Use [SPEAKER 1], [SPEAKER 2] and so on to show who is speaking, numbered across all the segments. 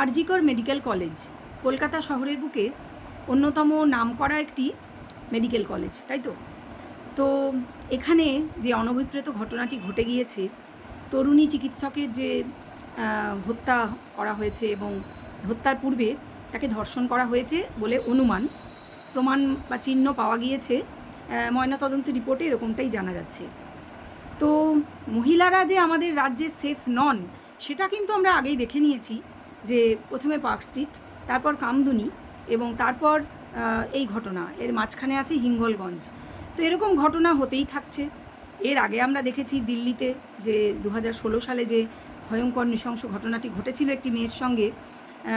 [SPEAKER 1] RG Kar medical college, Kolkata শহরের বুকে অন্যতম নামকরা একটি মেডিকেল কলেজ, তাই তো? তো এখানে যে অনভিপ্রেত ঘটনাটি ঘটে গিয়েছে, তরুণী চিকিৎসকের যে হত্যা করা হয়েছে এবং হত্যার পূর্বে তাকে ধর্ষণ করা হয়েছে বলে অনুমান, প্রমাণ বা চিহ্ন পাওয়া গিয়েছে ময়নাতদন্ত রিপোর্টে এরকমটাই জানা যাচ্ছে। তো মহিলারা যে আমাদের রাজ্যে সেফ নন, সেটা কিন্তু আমরা আগেই দেখে নিয়েছি। যে প্রথমে পার্ক স্ট্রিট, তারপর কামদুনি এবং তারপর এই ঘটনা। এর মাঝখানে আছে হিঙ্গলগঞ্জ। তো এরকম ঘটনা হতেই থাকছে। এর আগে আমরা দেখেছি দিল্লিতে যে দু সালে যে ভয়ঙ্কর নৃশংস ঘটনাটি ঘটেছিল একটি মেয়ের সঙ্গে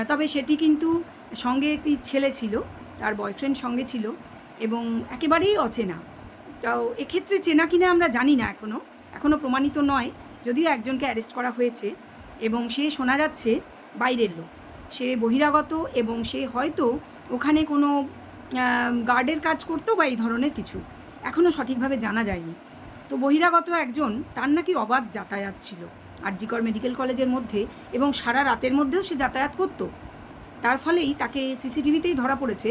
[SPEAKER 1] তবে সেটি কিন্তু সঙ্গে একটি ছেলে ছিল, তার বয়ফ্রেন্ড সঙ্গে ছিল এবং একেবারেই অচেনা। তাও এক্ষেত্রে চেনা কিনা আমরা জানি না এখনও এখনও প্রমাণিত নয়, যদিও একজনকে অ্যারেস্ট করা হয়েছে এবং সে শোনা যাচ্ছে বাইরের লোক। সে বহিরাগত এবং সে হয়তো ওখানে কোনো গার্ডের কাজ করতো বা এই ধরনের কিছু। এখনও সঠিকভাবে জানা যায়নি। তো বহিরাগত একজন, তার নাকি অবাধ যাতায়াত ছিল। আরজিকর মেডিকেল কলেজের মধ্যে এবং সারা রাতের মধ্যেও সে যাতায়াত করতো। তার ফলেই তাকে সিসিটিভিতেই ধরা পড়েছে।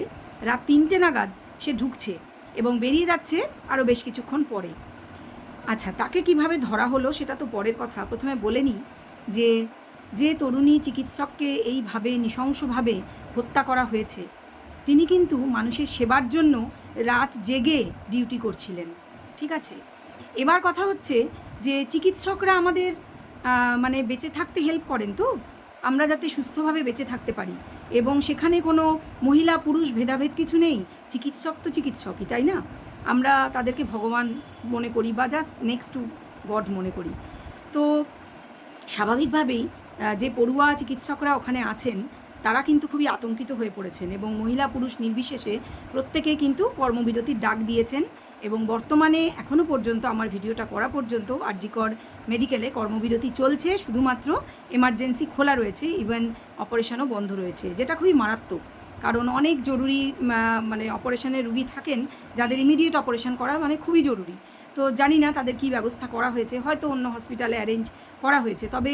[SPEAKER 1] রাত তিনটে নাগাদ সে ঢুকছে এবং বেরিয়ে যাচ্ছে আরও বেশ কিছুক্ষণ পরে। আচ্ছা তাকে কীভাবে ধরা হলো সেটা তো পরের কথা। প্রথমে বলে নিই যে যে তরুণী চিকিৎসককে এইভাবে নৃশংসভাবে হত্যা করা হয়েছে, তিনি কিন্তু মানুষের সেবার জন্য রাত জেগে ডিউটি করছিলেন। ঠিক আছে? এবার কথা হচ্ছে যে চিকিৎসকরা আমাদের মানে বেঁচে থাকতে হেল্প করেন তো? আমরা যাতে সুস্থভাবে বেঁচে থাকতে পারি। এবং সেখানে কোনো মহিলা, পুরুষ, ভেদাভেদ কিছু নেই। চিকিৎসক তো চিকিৎসকই, তাই না? আমরা তাদেরকে ভগবান মনে করি বা জাস্ট নেক্সট টু গড মনে করি। তো স্বাভাবিকভাবেই যে পড়ুয়া চিকিৎসকরা ওখানে আছেন, তারা কিন্তু খুবই আতঙ্কিত হয়ে পড়েছেন এবং মহিলা পুরুষ নির্বিশেষে প্রত্যেকে কিন্তু কর্মবিরতির ডাক দিয়েছেন এবং বর্তমানে এখনও পর্যন্ত, আমার ভিডিওটা করা পর্যন্ত আরজিকর মেডিকেলে কর্মবিরতি চলছে, শুধুমাত্র এমার্জেন্সি খোলা রয়েছে, ইভেন অপারেশনও বন্ধ রয়েছে, যেটা খুবই মারাত্মক। কারণ অনেক জরুরি মানে অপারেশনের রুগী থাকেন, যাদের ইমিডিয়েট অপারেশন করা মানে খুবই জরুরি। তো জানি না তাদের কি ব্যবস্থা করা হয়েছে, হয়তো অন্য হসপিটালে অ্যারেঞ্জ করা হয়েছে, তবে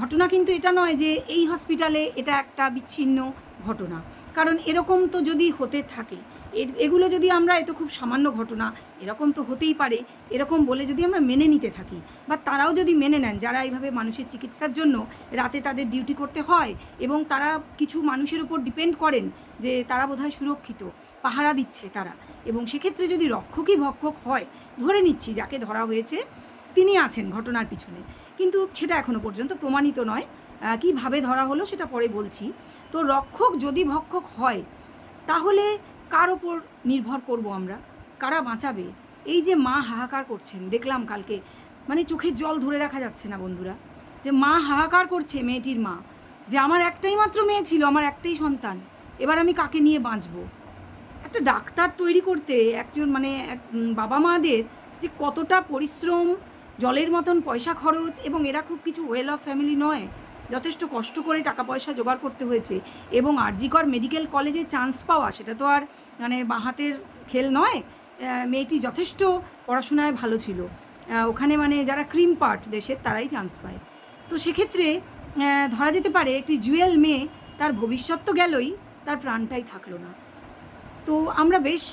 [SPEAKER 1] ঘটনা কিন্তু এটা নয় যে এই হসপিটালে এটা একটা বিচ্ছিন্ন ঘটনা। কারণ এরকম তো যদি হতে থাকে এগুলো যদি আমরা, এ তো খুব সামান্য ঘটনা, এরকম তো হতেই পারে, এরকম বলে যদি আমরা মেনে নিতে থাকি, বা তারাও যদি মেনে নেন, যারা এইভাবে মানুষের চিকিৎসার জন্য রাতে তাদের ডিউটি করতে হয়, এবং তারা কিছু মানুষের উপর ডিপেন্ড করেন যে তারা বোধহয় সুরক্ষিত, পাহারা দিচ্ছে তারা, এবং সেক্ষেত্রে যদি রক্ষকই ভক্ষক হয়, ধরে নিচ্ছি, যাকে ধরা হয়েছে, তিনি আছেন ঘটনার পিছনে। কিন্তু সেটা এখনও পর্যন্ত প্রমাণিত নয়। কীভাবে ধরা হলো সেটা পরে বলছি। তো রক্ষক যদি ভক্ষক হয়, তাহলে কার ওপর নির্ভর করব আমরা? কারা বাঁচাবে? এই যে মা হাহাকার করছেন, দেখলাম কালকে মানে চোখের জল ধরে রাখা যাচ্ছে না বন্ধুরা। যে মা হাহাকার করছে মেয়েটির মা, যে আমার একটাই মাত্র মেয়ে ছিল, আমার একটাই সন্তান, এবার আমি কাকে নিয়ে বাঁচবো? একটা ডাক্তার তৈরি করতে একজন মানে এক বাবা মাদের যে কতটা পরিশ্রম জলের মতন পয়সা খরচ এবং এরা খুব কিছু ওয়েল অফ ফ্যামিলি নয়। যথেষ্ট কষ্ট করে টাকা পয়সা জোগাড় করতে হয়েছে এবং আরজিকর মেডিকেল কলেজে চান্স পাওয়া, সেটা তো আর মানে বাঁহাতের খেল নয় মেয়েটি যথেষ্ট পড়াশোনায় ভালো ছিল। ওখানে মানে যারা ক্রিম পার্ট দেশের, তারাই চান্স পায়। তো সেক্ষেত্রে ধরা যেতে পারে একটি জুয়েল মেয়ে, তার ভবিষ্যৎ তো গেলই, তার প্রাণটাই থাকল না। তো আমরা বেশ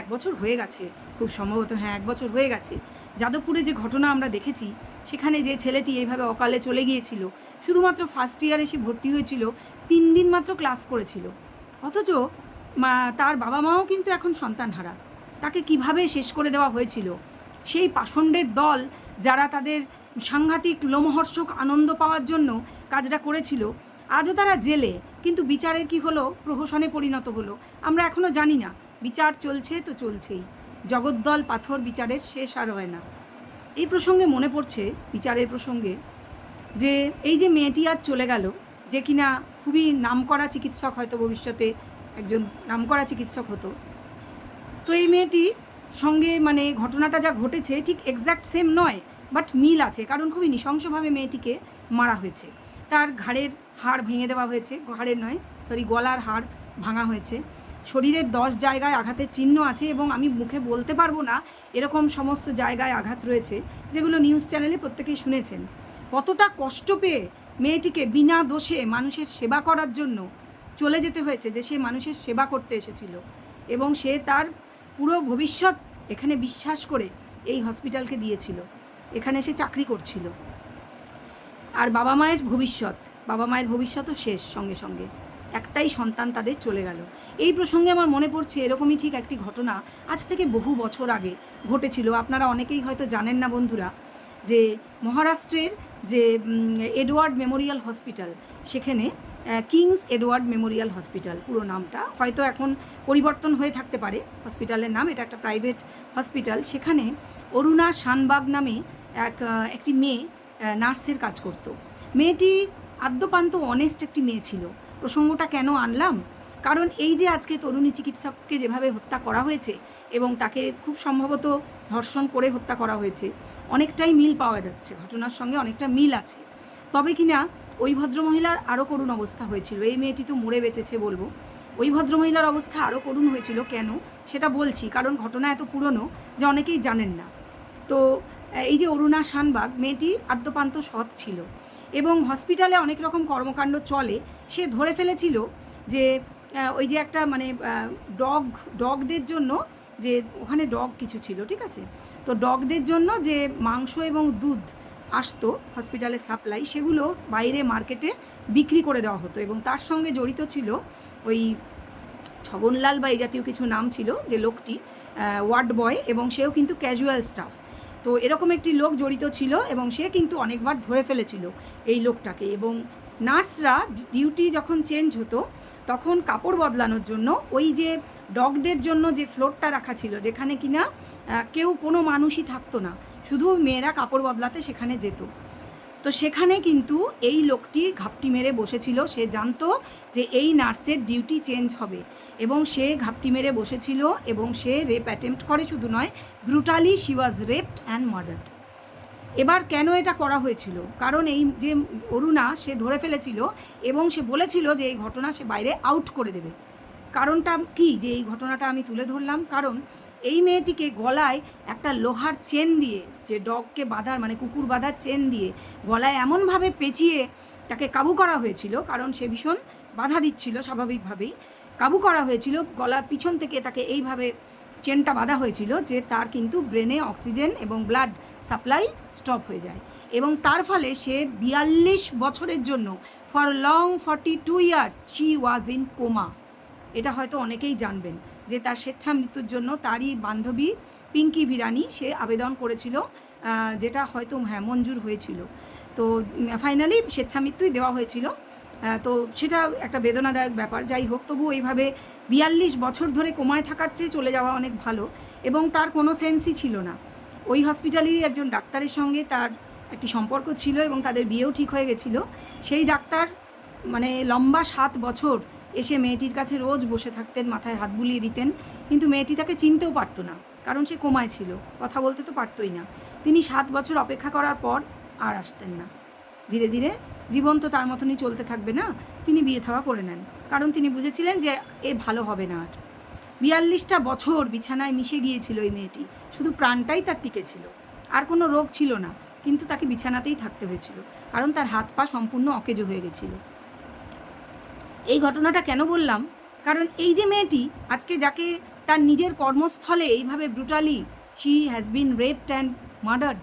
[SPEAKER 1] এক বছর হয়ে গেছে, খুব সম্ভবত হ্যাঁ এক বছর হয়ে গেছে। যাদবপুরে যে ঘটনা আমরা দেখেছি, সেখানে যে ছেলেটি এইভাবে অকালে চলে গিয়েছিল, শুধুমাত্র ফার্স্ট ইয়ার এসে ভর্তি হয়েছিল, তিন দিন মাত্র ক্লাস করেছিল। অথচ মা, তার বাবা মাও কিন্তু এখন সন্তানহারা। তাকে কীভাবে শেষ করে দেওয়া হয়েছিল? সেই পাষণ্ডের দল যারা তাদের সাংঘাতিক লোমহর্ষক আনন্দ পাওয়ার জন্য কাজটা করেছিল, আজও তারা জেলে। কিন্তু বিচারের কি হলো? প্রহসনে পরিণত হলো। আমরা এখনও জানি না। বিচার চলছে তো চলছেই। জগদ্দল পাথর বিচারের শেষ আর হয় না। এই প্রসঙ্গে মনে পড়ছে, বিচারের প্রসঙ্গে, যে এই যে মেয়েটি আজ চলে গেল, যে কিনা খুবই নামকরা চিকিৎসক হয়তো ভবিষ্যতে একজন নামকরা চিকিৎসক হতো, তো এই মেয়েটি সঙ্গে মানে ঘটনাটা যা ঘটেছে ঠিক এক্স্যাক্ট সেম নয় বাট মিল আছে, কারণ খুবই নৃশংসভাবে মেয়েটিকে মারা হয়েছে। তার ঘাড়ের হাড় ভেঙে দেওয়া হয়েছে, ঘাড়ের নয় সরি গলার হাড় ভাঙা হয়েছে। শরীরের দশ জায়গায় আঘাতের চিহ্ন আছে এবং আমি মুখে বলতে পারব না এরকম সমস্ত জায়গায় আঘাত রয়েছে, যেগুলো নিউজ চ্যানেলে প্রত্যেকেই শুনেছেন। কতটা কষ্ট পেয়ে মেয়েটিকে বিনা দোষে মানুষের সেবা করার জন্য চলে যেতে হয়েছে যে সে মানুষের সেবা করতে এসেছিল এবং সে তার পুরো ভবিষ্যৎ এখানে বিশ্বাস করে এই হসপিটালকে দিয়েছিল। এখানে সে চাকরি করছিল। আর বাবা মায়ের ভবিষ্যৎ, বাবা মায়ের ভবিষ্যৎও শেষ সঙ্গে সঙ্গে। একটাই সন্তান তাদের চলে গেল। এই প্রসঙ্গে আমার মনে পড়ছে এরকমই ঠিক একটি ঘটনা আজ থেকে বহু বছর আগে ঘটেছিল। আপনারা অনেকেই হয়তো জানেন না বন্ধুরা যে মহারাষ্ট্রের যে এডওয়ার্ড মেমোরিয়াল হসপিটাল, সেখানে কিংস এডওয়ার্ড মেমোরিয়াল হসপিটাল পুরো নামটা। হয়তো এখন পরিবর্তন হয়ে থাকতে পারে। হসপিটালের নাম, এটা একটা প্রাইভেট হসপিটাল। সেখানে অরুণা শানবাগ নামে এক একটি মেয়ে নার্সের কাজ করত। মেয়েটি আদ্যপান্ত অনেস্ট একটি মেয়ে ছিল। প্রসঙ্গটা কেন আনলাম? কারণ এই যে আজকে তরুণী চিকিৎসককে যেভাবে হত্যা করা হয়েছে এবং তাকে খুব সম্ভবত ধর্ষণ করে হত্যা করা হয়েছে, অনেকটাই মিল পাওয়া যাচ্ছে, ঘটনার সঙ্গে অনেকটা মিল আছে। তবে কিনা ওই ভদ্রমহিলার আরও করুণ অবস্থা হয়েছিল। এই মেয়েটি তো মরে বেঁচেছে বলব। ওই ভদ্রমহিলার অবস্থা আরও করুণ হয়েছিল কেন, সেটা বলছি, কারণ ঘটনা এত পুরনো যে অনেকেই জানেন না। তো, এই যে অরুণা শানবাগ মেয়েটি আদ্যপান্ত সৎ ছিল। এবং হসপিটালে অনেক রকম কর্মকাণ্ড চলে। সে ধরে ফেলেছিল যে ওই যে একটা মানে ডগ, ডগদের জন্য যে, ওখানে ডগ কিছু ছিল, ঠিক আছে? তো ডগদের জন্য যে মাংস এবং দুধ আসতো হসপিটালে সাপ্লাই, সেগুলো বাইরে মার্কেটে বিক্রি করে দেওয়া হতো এবং তার সঙ্গে জড়িত ছিল ওই ছগনলাল বা এই জাতীয় কিছু নাম ছিল যে লোকটি ওয়ার্ড বয় এবং সেও কিন্তু ক্যাজুয়াল স্টাফ। তো এরকম একটি লোক জড়িত ছিল এবং সে কিন্তু অনেকবার ধরে ফেলেছিল এই লোকটাকে এবং নার্সরা ডিউটি যখন চেঞ্জ হতো, তখন কাপড় বদলানোর জন্য ওই যে ডগদের জন্য যে ফ্লোরটা রাখা ছিল, যেখানে কিনা কেউ কোনো মানুষই থাকতো না। শুধু মেয়েরা কাপড় বদলাতে সেখানে যেত। তো সেখানে কিন্তু এই লোকটি ঘাপটি মেরে বসেছিল। সে জানতো যে এই নার্সের ডিউটি চেঞ্জ হবে এবং সে ঘাপটি মেরে বসেছিল এবং সে রেপ অ্যাটেম্প্ট করে শুধু নয়, brutally she was raped and murdered. এবার কেন এটা করা হয়েছিল? কারণ এই যে অরুণা, সে ধরে ফেলেছিল এবং সে বলেছিল যে এই ঘটনা সে বাইরে আউট করে দেবে। কারণটা কি? যে এই ঘটনাটা আমি তুলে ধরলাম। কারণ এই মেয়েটিকে গলায় একটা লোহার চেন দিয়ে, যে ডগকে বাঁধার মানে কুকুর বাঁধার চেন দিয়ে গলায় এমনভাবে পেঁচিয়ে তাকে কাবু করা হয়েছিল, কারণ সে ভীষণ বাধা দিচ্ছিল স্বাভাবিকভাবেই। কাবু করা হয়েছিল গলার পিছন থেকে তাকে এইভাবে চেনটা বাঁধা হয়েছিল যে তার কিন্তু ব্রেনে অক্সিজেন এবং ব্লাড সাপ্লাই স্টপ হয়ে যায়। এবং তার ফলে সে বিয়াল্লিশ বছরের জন্য, for long forty two years, she was in coma. এটা হয়তো অনেকেই জানবেন। যে তার স্বেচ্ছা মৃত্যুর জন্য তারই বান্ধবী পিঙ্কি ভিরানি, সে আবেদন করেছিল যেটা হয়তো হ্যাঁ মঞ্জুর হয়েছিল। তো ফাইনালি স্বেচ্ছা মৃত্যুই দেওয়া হয়েছিল। তো সেটা একটা বেদনাদায়ক ব্যাপার। যাই হোক তবু এইভাবে বিয়াল্লিশ বছর ধরে কোমায় থাকার চেয়ে চলে যাওয়া অনেক ভালো এবং তার কোনো সেন্সই ছিল না। ওই হসপিটালেরই একজন ডাক্তারের সঙ্গে তার একটি সম্পর্ক ছিল এবং তাদের বিয়েও ঠিক হয়ে গেছিল। সেই ডাক্তার মানে লম্বা সাত বছর এসে মেয়েটির কাছে রোজ বসে থাকতেন, মাথায় হাত বুলিয়ে দিতেন। কিন্তু মেয়েটি তাকে চিনতেও পারতো না, কারণ সে কোমায় ছিল। কথা বলতে তো পারতই না। তিনি সাত বছর অপেক্ষা করার পর আর আসতেন না। ধীরে ধীরে জীবন তো তার মতনই চলতে থাকবে না, তিনি বিয়ে থাওয়া করে নেন। কারণ তিনি বুঝেছিলেন যে এ ভালো হবে না আর। বিয়াল্লিশটা বছর বিছানায় মিশে গিয়েছিল এই মেয়েটি। শুধু প্রাণটাই তার টিকে ছিল। আর কোনো রোগ ছিল না, কিন্তু তাকে বিছানাতেই থাকতে হয়েছিল। কারণ তার হাত পা সম্পূর্ণ অকেজো হয়ে গেছিল। এই ঘটনাটা কেন বললাম? কারণ এই যে মেয়েটি আজকে যাকে তার নিজের কর্মস্থলে এইভাবে brutally she has been raped and murdered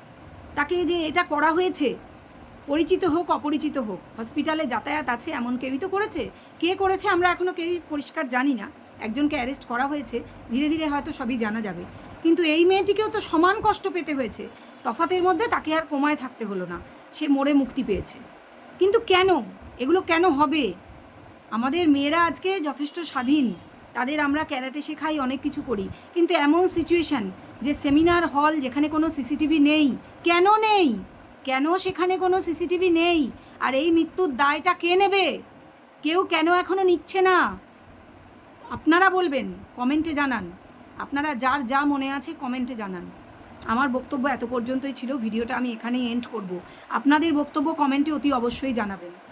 [SPEAKER 1] তাকে যে এটা করা হয়েছে, পরিচিত হোক, অপরিচিত হোক হসপিটালে যাতায়াত আছে, এমন কেউই তো করেছে? কে করেছে আমরা এখনও কেউই পরিষ্কার জানি না। একজনকে অ্যারেস্ট করা হয়েছে, ধীরে ধীরে হয়তো সবই জানা যাবে। কিন্তু এই মেয়েটিকেও তো সমান কষ্ট পেতে হয়েছে। তফাতের মধ্যে তাকে আর কমায় থাকতে হলো না। সে মরে মুক্তি পেয়েছে। কিন্তু কেন? এগুলো কেন হবে? আমাদের মেয়েরা আজকে যথেষ্ট স্বাধীন। তাদের আমরা ক্যারাটে শেখাই, অনেক কিছু করি। কিন্তু এমন সিচুয়েশন যে সেমিনার হল যেখানে কোনো সিসিটিভি নেই, কেন নেই? কেন সেখানে কোনো সিসিটিভি নেই? আর এই মৃত্যুর দায়টা কে নেবে? কেউ কেন এখনও নিচ্ছে না? আপনারা বলবেন কমেন্টে জানান। আপনারা যার যা মনে আছে কমেন্টে জানান। আমার বক্তব্য এত পর্যন্তই ছিল, ভিডিওটা আমি এখানেই এন্ড করব। আপনাদের বক্তব্য কমেন্টে অতি অবশ্যই জানাবেন।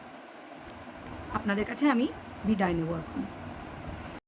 [SPEAKER 1] আপনাদের কাছে আমি বিদায় নেব এখন।